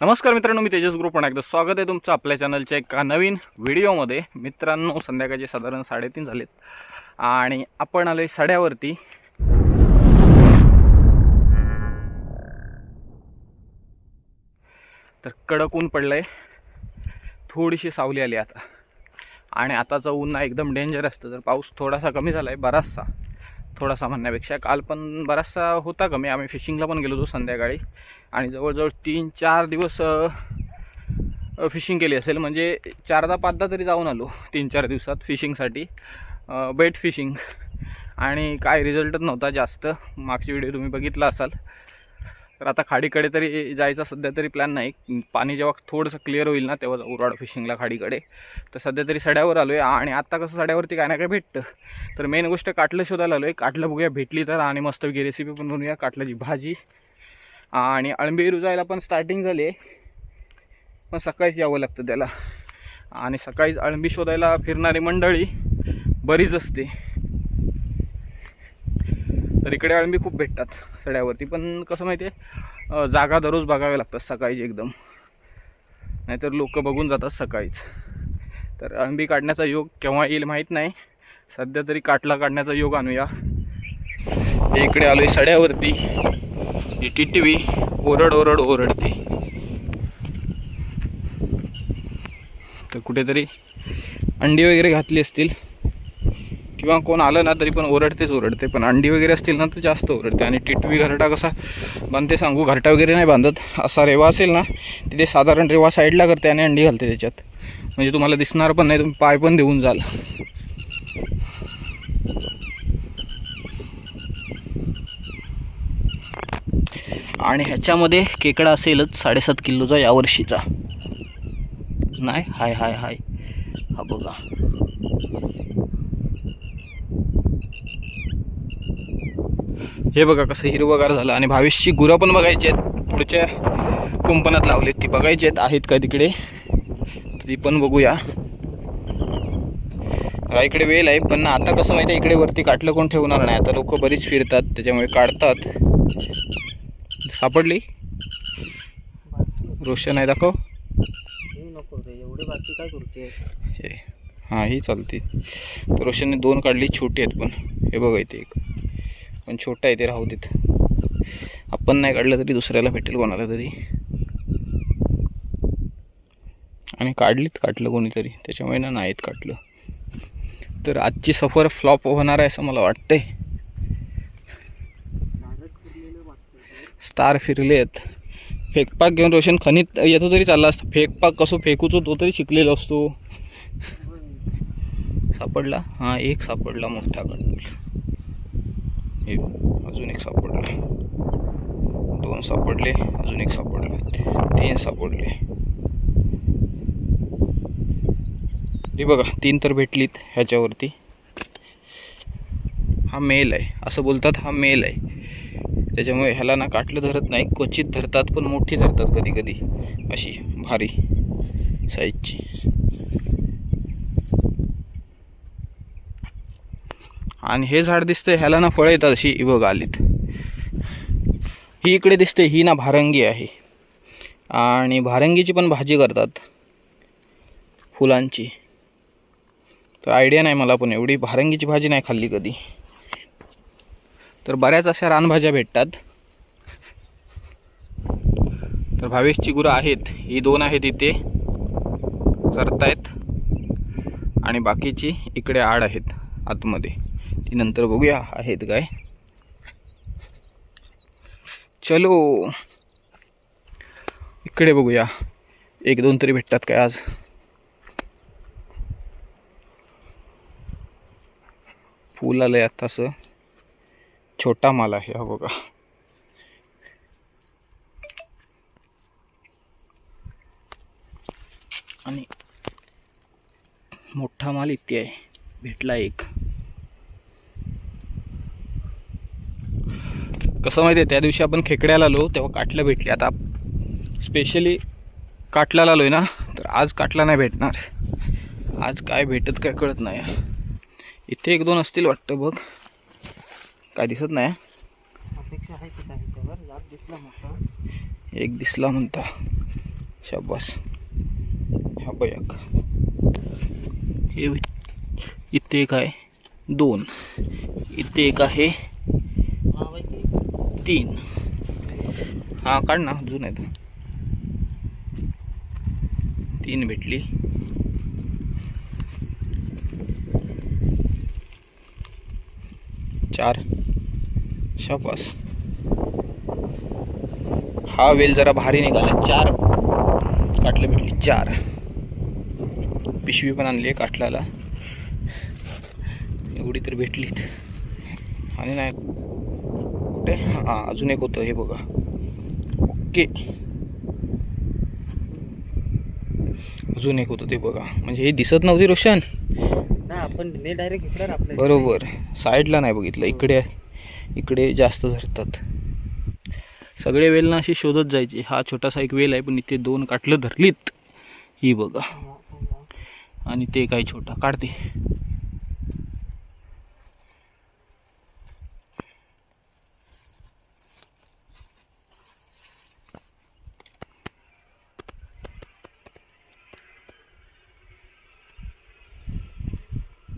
नमस्कार मित्रांनो मी तेजस ग्रुप एकदा स्वागत आहे तुमचं आपल्या चॅनलच्या एका नवीन व्हिडिओमध्ये. मित्रांनो संध्याकाळचे साधारण साडेतीन झालेत आणि आपण आलो आहे सड्यावरती. तर कडक ऊन पडलं आहे थोडीशी सावली आली आता. आणि आताचं ऊन ना एकदम डेंजर असतं. तर पाऊस थोडासा कमी झाला आहे बराचसा. थोडासा म्हणण्यापेक्षा. काल पण बराचसा होता कमी आम्ही फिशिंगला पण गेलो होतो संध्याकाळी. आणि जवळजवळ तीन चार दिवस फिशिंग केली असेल. म्हणजे चारदा पाचदा तरी जाऊन आलो. तीन चार दिवसात फिशिंगसाठी बेट फिशिंग आणि काय रिझल्टच नव्हता जास्त. मागची व्हिडिओ तुम्ही बघितला असाल. तर आता खाडीकडे तरी जायचा सध्या तरी प्लॅन नाही. पाणी जेव्हा थोडंसं क्लिअर होईल ना तेव्हा उराड फिशिंगला खाडीकडे. तर सध्या तरी सड्यावर आलो आहे आणि आत्ता कसं सड्यावरती काय ना काय भेटतं. तर मेन गोष्ट काटलं शोधायला आलो आहे काटलं बघूया भेटली तर आणि मस्तपैकी रेसिपी पण बनवूया काटल्याची भाजी. आणि अळंबी रुजायला पण स्टार्टिंग झाली आहे. पण सकाळीच यावं लागतं त्याला. आणि सकाळीच अळंबी शोधायला फिरणारी मंडळी बरीच असते. तर इकडे अळंबी खूप भेटतात सड्यावरती. पण कसं माहिती आहे जागा दररोज बघाव्या लागतात सकाळीच एकदम. नाहीतर लोक बघून जातात सकाळीच. तर अळंबी काढण्याचा योग केव्हा येईल माहीत नाही. सध्या तरी काटला काढण्याचा योग आणूया. इकडे आलो आहे सड्यावरती. ही टिटवी ओरड ओरड ओरडते. तर कुठेतरी अंडी वगैरे घातली असतील. किंवा कोण आलं ना तरी पण ओरडतेच ओरडते. पण अंडी वगैरे असतील ना तर जास्त ओरडते. आणि टिटवी घरटा कसा बांधते सांगू? घरटा वगैरे नाही बांधत. असा रेवा असेल ना तिथे साधारण रेवा साईडला करते आणि अंडी घालते त्याच्यात. म्हणजे तुम्हाला दिसणार पण नाही तुम्ही पाय पण देऊन जाल. आणि ह्याच्यामध्ये केकडा असेलच साडेसात किलोचा यावर्षीचा नाही? हाय हाय हाय. हा बघा. हे बघा कसं हिरवगार झालं आणि भावेशची गुरं पण बघायची आहेत. पुढच्या कुंपणात लावलीत ती. बघायची आहेत. आहेत का तिकडे? ती पण बघूया. इकडे वेळ आहे पण आता कसं माहिती आहे इकडे वरती काटलं कोण ठेवणार नाही. आता लोक बरीच फिरतात त्याच्यामुळे काढतात. सापडली? रोशन आहे दाखव. एवढी बाकी काय करते हां ही चालते. तर रोशनने दोन काढली छोटी आहेत पण. हे बघा इथे एक. पण छोटा आहे ते राहू देत. आपण नाही काढलं तरी दुसऱ्याला भेटेल कोणाला तरी. आणि काढलीत काटलं कोणीतरी. त्याच्यामुळे ना नाहीत काटलं. तर आजची सफर फ्लॉप होणार आहे असं मला वाटतंय. स्टार फिरले आहेत. फेकपाक घेऊन रोशन खनित येतो तरी चालला असतं. फेकपाक कसं फेकूचो तो तरी शिकलेलो असतो. सापडला? हा एक सापडला मोठा काढला हे अजून एक सापडला. दोन सापडले अजून एक सापडला. तीन सापडले. ते बघा तीन तर भेटलीत ह्याच्यावरती. हा मेल आहे. असं बोलतात हा मेल आहे. त्याच्यामुळे ह्याला ना काटलं धरत नाही क्वचित धरतात पण मोठी धरतात कधी कधी अशी भारी साईजची. आणि हे झाड दिसतंय ह्याला ना फळं येतात अशी बघ आलीत ही इकडे दिसते ही ना भारंगी आहे. आणि भारंगीची पण भाजी करतात फुलांची. तर आयडिया नाही मला पण एवढी भारंगीची भाजी नाही खाल्ली कधी. तर बऱ्याच अशा रानभाज्या भेटतात. तर भावेशची गुरं आहेत ही दोन आहेत इथे चरतायत. आणि बाकीची इकडे आड आहेत आतमध्ये. ती नंतर बघूया आहेत काय. चलो. इकडे बघूया. एक दोन तरी भेटतात काय आज. फूल आलंय आता असं छोटा माल आहे हा बघा. आणि मोठा माल इथे आहे. भेटला एक. कसं माहिती आहे त्या दिवशी आपण खेकड्याला आलो तेव्हा काटलं भेटली. आता स्पेशली काटल्याला आलो आहे ना तर आज काटला नाही भेटणार. आज काय भेटत काय कळत नाही. इथे एक दोन असतील वाटतं बघ. काय दिसत नाही. एक दिसला म्हणता. शाबास. हा बयाक हे इथे एक आहे. दोन. इथे एक आहे. तीन. हा काढ ना अजून आहेत. तीन भेटली. चार. शाबास. हा वेल जरा भारी निघाला. चार. काटलं भेटली. चार. पिशवी पण आणली आहे काटल्याला. एवढी तर भेटलीत. आणि नाही कुठे? हां अजून एक होतं हे बघा. ओके. अजून एक होतं ते बघा. म्हणजे हे दिसत नव्हती रोशन? आपण डायरेक्ट बरोबर. साईडला नाही बघितलं इकडे इकडे जास्त धरतात. सगळे वेल ना अशी शोधत जायची. हा छोटासा एक वेल आहे पण इथे दोन काटलं धरलीत. ही बघा. आणि ते काय छोटा. काढते.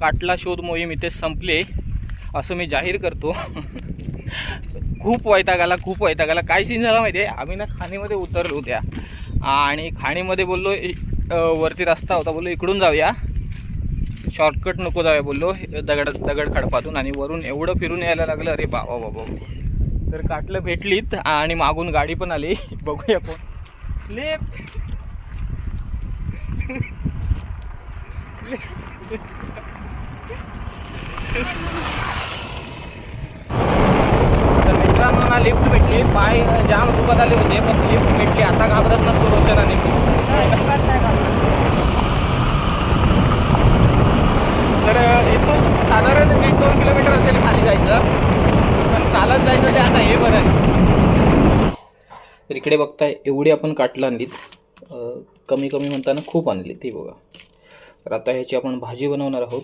काटला शोध मोहीम इथे संपले असं मी जाहीर करतो. खूप वैतागाला खूप वैतागाला. काय सीन झाला माहिती आहे आम्ही ना खाणीमध्ये उतरलो होत्या. आणि खाणीमध्ये बोललो वरती रस्ता होता. बोललो इकडून जाऊया. शॉर्टकट नको जाऊया बोललो. दगड दगड खडपातून आणि वरून एवढं फिरून यायला लागलं. अरे बाबा बाबा. तर काटलं भेटलीत आणि मागून गाडी पण आली. बघूया कोण. लेप तर मित्रांनो ना लिफ्ट भेटली पाय जाम दुखत आले होते पण लिफ्ट भेटली आता घाबरत नसतो रोशन आणि तर इथून साधारण एक दोन किलोमीटर असेल खाली जायचं. पण चालत जायचं ते आता हे बरं आहे. तर इकडे बघताय एवढी आपण काटलं आणलीत. कमी कमी म्हणताना खूप आणली ती बघा. तर आता ह्याची आपण भाजी बनवणार आहोत.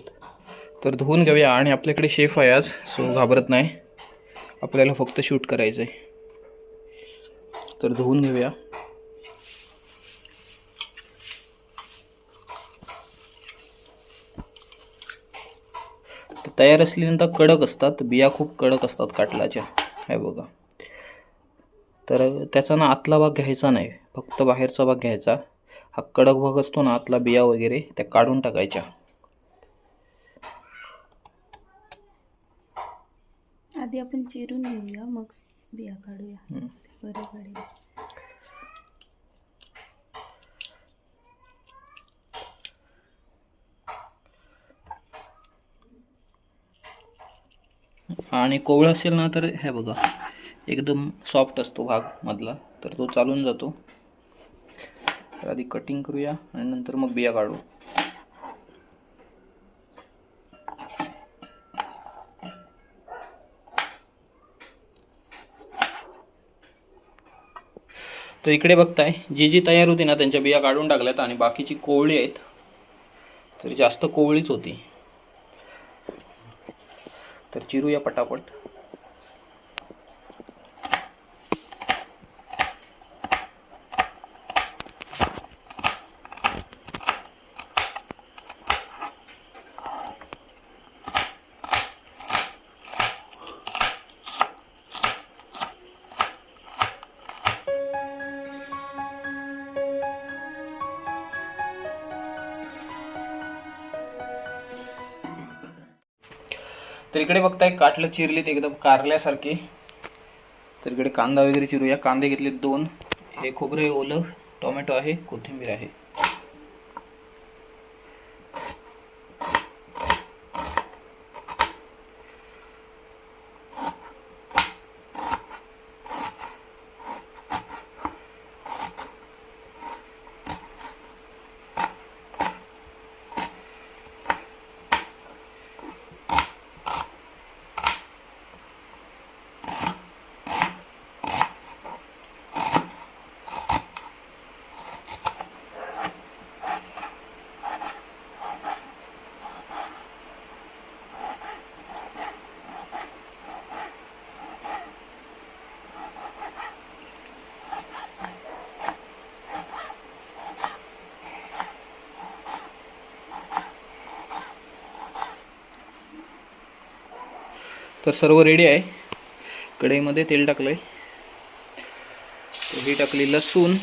तर धुवून घेऊया आणि आपल्याकडे शेफ आहे आज सो घाबरत नाही. आपल्याला फक्त शूट करायचं आहे तर धुवून घेऊया. तर तयार असल्यानंतर कडक असतात बिया खूप कडक असतात काटलाच्या. हे बघा. तर त्याचा ना आतला भाग घ्यायचा नाही फक्त बाहेरचा भाग घ्यायचा. हा कडक भाग असतो ना आतला बिया वगैरे त्या काढून टाकायच्या. आधी आपण चिरून घेऊया मग बिया काढूया. बरे पडेल. आणि कोवळा असेल ना तर हे बघा एकदम सॉफ्ट असतो भाग मधला तर तो चालून जातो. तर आधी कटिंग करूया आणि नंतर मग बिया काढू. तर इकडे बघताय. जी जी तयार होती ना त्यांच्या बिया काढून टाकल्यात आणि बाकीची कोवळी आहेत. तर जास्त कोवळीच होती. तर चिरूया पटापट. तर इकडे बघताय काटलं चिरलीत एकदम कारल्यासारखी. तर इकडे कांदा वगैरे चिरूया. कांदे घेतले दोन. हे खोबरे ओलं टोमॅटो आहे कोथिंबीर आहे. तर सर्व रेडी आहे. कढईमध्ये तेल टाकलं आहे ही टाकली लसूण.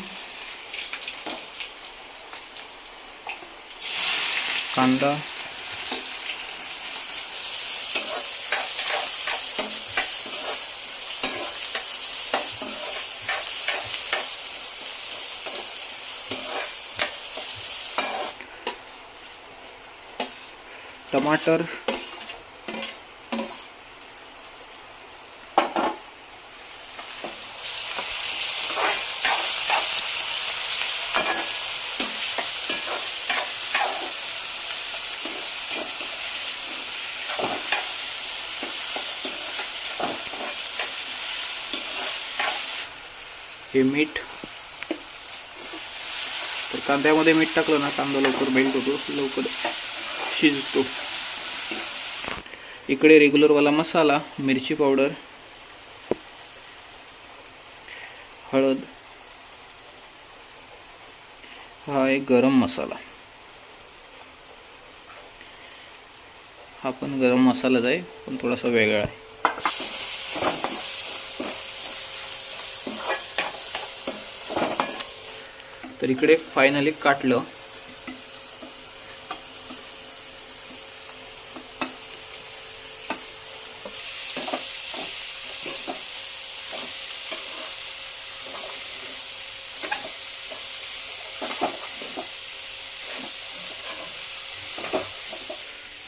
कांदा. टमाटर. मीठ. तर कांद्यामध्ये मीठ टाकलं ना कांदा लवकर मेल्ट होतो लवकर शिजतो. इकडे रेग्युलरवाला मसाला मिरची पावडर हळद. हा एक गरम मसाला. हा पण गरम मसालाच आहे पण थोडासा वेगळा आहे. तर इकडे फायनली काटलं.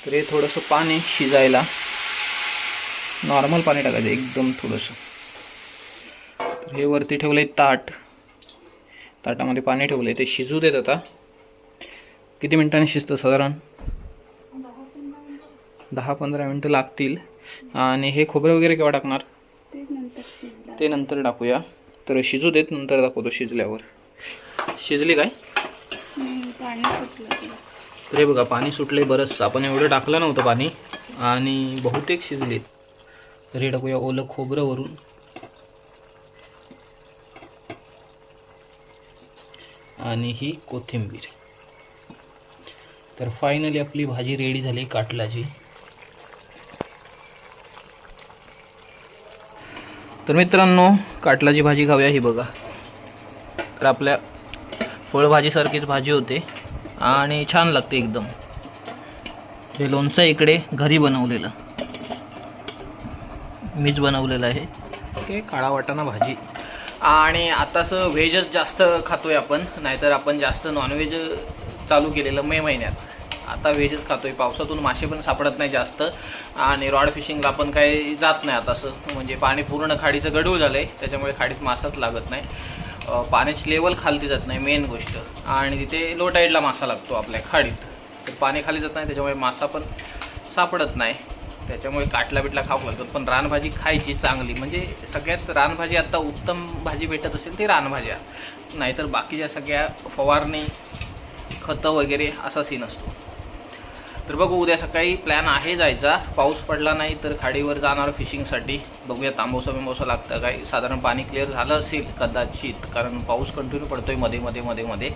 तर हे थोडंसं पाणी शिजायला. नॉर्मल पाणी टाकायचं एकदम थोडंसं. तर हे वरती ठेवलं आहे ताट. ताटामध्ये पाणी ठेवलं आहे ते शिजू देत आता. किती मिनिटांनी शिजतं साधारण? दहा पंधरा मिनटं लागतील. आणि हे खोबरं वगैरे केव्हा टाकणार? ते नंतर टाकूया. तर शिजू देत नंतर दाखवतो शिजल्यावर. शिजली काय? तर हे बघा पाणी सुटले बरंच आपण एवढं टाकलं नव्हतं पाणी आणि बहुतेक शिजले. तर हे टाकूया ओलं खोबरं वरून. आणि ही कोथिंबीर. तर फायनली आपली भाजी रेडी झाली काटलाची. तर मित्रांनो काटलाची भाजी खाऊया ही बघा. तर आपल्या फळभाजीसारखीच भाजी होते आणि छान लागते एकदम. हे लोणचं इकडे घरी बनवलेलं. मीच बनवलेलं आहे. काळा वाटाणा भाजी. आणि आताचं व्हेजच जास्त खातो आहे आपण नाहीतर आपण जास्त नॉनव्हेज चालू केलेलं मे महिन्यात. आता व्हेजच खातो आहे पावसातून मासे पण सापडत नाही जास्त. आणि रॉड फिशिंगला पण काही जात नाही आता असं. म्हणजे पाणी पूर्ण खाडीचं गडूळ झालं आहे त्याच्यामुळे खाडीत मासाच लागत नाही. पाण्याची लेवल खालती जात नाही मेन गोष्ट. आणि तिथे लो टाईडला मासा लागतो आपल्या खाडीत. तर पाणी खाली जात नाही त्याच्यामुळे मासा पण सापडत नाही. त्याच्यामुळे काटला बिटला खाऊ लागतात पण रानभाजी खायची चांगली. म्हणजे सगळ्यात रानभाजी आत्ता उत्तम भाजी भेटत असेल ती रानभाज्या. नाहीतर बाकीच्या सगळ्या फवारणी खतं वगैरे असा सीन असतो. तर बघू उद्या सकाळी प्लॅन आहे जायचा. पाऊस पडला नाही तर खाडीवर जाणार फिशिंगसाठी बघूया तांबोसा बिंबोसा लागतं काय? साधारण पाणी क्लिअर झालं असेल कदाचित कारण पाऊस कंटिन्यू पडतोयमध्ये मध्ये मध्ये मध्ये.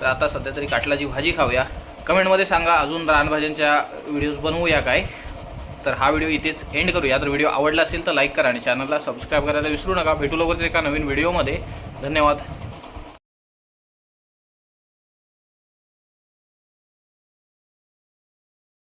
तर आता सध्या तरी काटलाची भाजी खाऊया. कमेंटमध्ये सांगा अजून रानभाज्यांच्या व्हिडिओज बनवूया काय? तर हा व्हिडिओ इथेच एंड करूया. तर व्हिडिओ आवडला असेल तर लाईक करा आणि चॅनलला सबस्क्राईब करायला विसरू नका. भेटू लवकरच एका नवीन व्हिडिओमध्ये धन्यवाद.